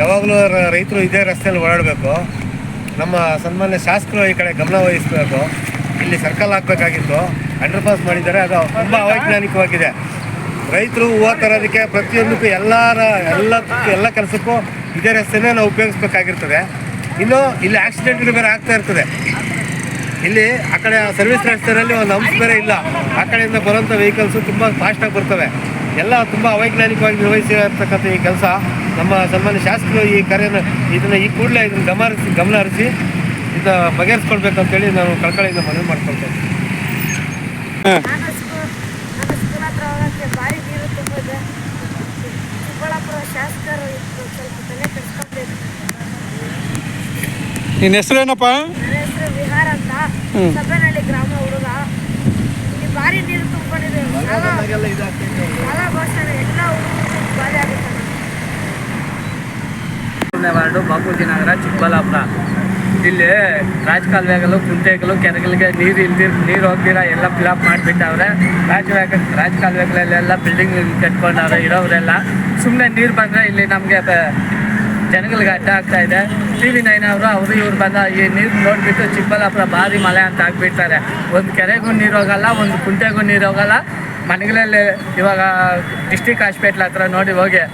ಯಾವಾಗಲೂ ರೈತರು ಇದೇ ರಸ್ತೆಯಲ್ಲಿ ಓಡಾಡಬೇಕು. ನಮ್ಮ ಸನ್ಮಾನ್ಯ ಶಾಸಕರು ಈ ಕಡೆ ಗಮನ ವಹಿಸಬೇಕು. ಇಲ್ಲಿ ಸರ್ಕಲ್ ಹಾಕಬೇಕಾಗಿತ್ತು. ಅಂಡರ್ ಪಾಸ್ ಮಾಡಿದ್ದಾರೆ. ಅದು ತುಂಬ ಅವೈಜ್ಞಾನಿಕವಾಗಿದೆ. ರೈತರು ಹೂವು ತರೋದಕ್ಕೆ ಪ್ರತಿಯೊಂದಕ್ಕೂ ಎಲ್ಲರ ಎಲ್ಲ ಎಲ್ಲ ಕೆಲಸಕ್ಕೂ ಇದೇ ರಸ್ತೆನೇ ನಾವು ಉಪಯೋಗಿಸ್ಬೇಕಾಗಿರ್ತದೆ. ಇನ್ನು ಇಲ್ಲಿ ಆಕ್ಸಿಡೆಂಟ್ಗಳು ಬೇರೆ ಆಗ್ತಾ ಇರ್ತದೆ. ಇಲ್ಲಿ ಆ ಕಡೆ ಸರ್ವಿಸ್ ರಸ್ತೆಯಲ್ಲಿ ಒಂದು ಅಂಶ ಬೇರೆ ಇಲ್ಲ. ಆ ಕಡೆಯಿಂದ ಬರುವಂಥ ವೆಹಿಕಲ್ಸು ತುಂಬ ಫಾಸ್ಟಾಗಿ ಬರ್ತವೆ. ಎಲ್ಲ ತುಂಬ ಅವೈಜ್ಞಾನಿಕವಾಗಿ ನಿರ್ವಹಿಸಿರ್ತಕ್ಕಂಥ ಈ ಕೆಲಸ. ನಮ್ಮ ಸನ್ಮಾನ್ಯ ಶಾಸಕರು ಈ ಕಾರ್ಯನ ಇದನ್ನು ಈ ಕೂಡಲೇ ಇದನ್ನು ಗಮನ ಹರಿಸಿ ಗಮನ ಹರಿಸಿ ಇದನ್ನ ಬಗೆಹರಿಸ್ಕೊಳ್ಬೇಕಂತೇಳಿ ನಾನು ಕಳ್ಕಳಿಯಿಂದ ಮನವಿ ಮಾಡ್ಕೊಳ್ತೇನೆ ನನ್ನ ಹೆಸರೇನಪ್ಪ ಏನಪ್ಪ? ಹೆಸರು ವಿಹಾರ ಅಂತ. ಸಭೆನಹಳ್ಳಿ ಗ್ರಾಮ ಹುಡುಗ. ಇಲ್ಲಿ ಭಾರಿ ನೀರು ತುಂಬಿಕೊಂಡಿದೆ. ಮೂರನೇ ವಾರ್ಡು ಬಾಪೂಜಿ ನಗರ, ಚಿಕ್ಕಬಳ್ಳಾಪುರ. ಇಲ್ಲಿ ರಾಜಕಾಲುವೆಗಳು, ಕುಂಟೆಗಳು, ಕೆರೆಗಳಿಗೆ ನೀರು ಇಲ್ದಿರ, ನೀರು ಹೋಗ್ದಿರ ಎಲ್ಲ ಫಿಲಪ್ ಮಾಡಿಬಿಟ್ಟವ್ರೆ. ರಾಜ ರಾಜಕಾಲುವೆಗಳಲ್ಲೆಲ್ಲ ಬಿಲ್ಡಿಂಗ್ ಕಟ್ಕೊಂಡವ್ರೆ ಇರೋರೆಲ್ಲ ಸುಮ್ಮನೆ ನೀರು ಬಂದರೆ ಇಲ್ಲಿ ನಮಗೆ ಜನಗಳಿಗೆ ಅಡ್ಡ ಆಗ್ತಾ ಇದೆ. ಟಿ ವಿ ನೈನ್ ಅವರು ಅವರು ಇವ್ರು ಬಂದ ಈ ನೀರು ನೋಡಿಬಿಟ್ಟು ಚಿಕ್ಕಬಳ್ಳಾಪುರ ಭಾರಿ ಮಳೆ ಅಂತ ಹಾಕ್ಬಿಡ್ತಾರೆ ಒಂದು ಕೆರೆಗೂ ನೀರು ಹೋಗಲ್ಲ, ಒಂದು ಕುಂಟೆಗೂ ನೀರು ಹೋಗಲ್ಲ. ಮನೆಗಳಲ್ಲಿ ಇವಾಗ ಡಿಸ್ಟಿಕ್ ಹಾಸ್ಪಿಟ್ಲ್ ಹತ್ರ ನೋಡಿ ಹೋಗಿ.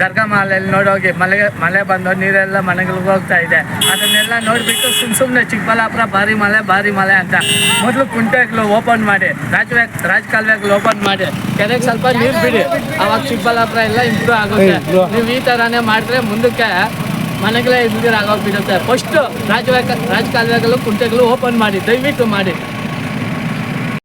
ದರ್ಗಾ ಮಾಲಲ್ಲಿ ನೋಡೋಗಿ ಮಲೆಗೆ ಮಳೆ ಮಳೆ ಬಂದು ನೀರೆಲ್ಲ ಮನೆಗಳಿಗೆ ಹೋಗ್ತಾ ಇದೆ. ಅದನ್ನೆಲ್ಲ ನೋಡಿಬಿಟ್ಟು ಸುಮ್ಮ ಸುಮ್ಮನೆ ಚಿಕ್ಕಬಳ್ಳಾಪುರ ಭಾರಿ ಮಳೆ ಭಾರಿ ಮಳೆ ಅಂತ. ಮೊದಲು ಕುಂಟೆಗಳು ಓಪನ್ ಮಾಡಿ ರಾಜ ಕಾಲುವೆಗಳು ಓಪನ್ ಮಾಡಿ. ಕೆರೆಗೆ ಸ್ವಲ್ಪ ನೀರು ಬಿಡಿ. ಅವಾಗ ಚಿಕ್ಕಬಳ್ಳಾಪುರ ಎಲ್ಲ ಇಂಪ್ರೂವ್ ಆಗುತ್ತೆ. ನೀವು ಈ ಥರನೇ ಮಾಡಿದ್ರೆ ಮುಂದಕ್ಕೆ ಮನೆಗಳೇ ಆಗೋಗ್ಬಿಡುತ್ತೆ. ಫಸ್ಟು ರಾಜ ರಾಜಕಾಲುವೆಗಳು ಕುಂಟೆಗಳು ಓಪನ್ ಮಾಡಿ ದಯವಿಟ್ಟು ಮಾಡಿ.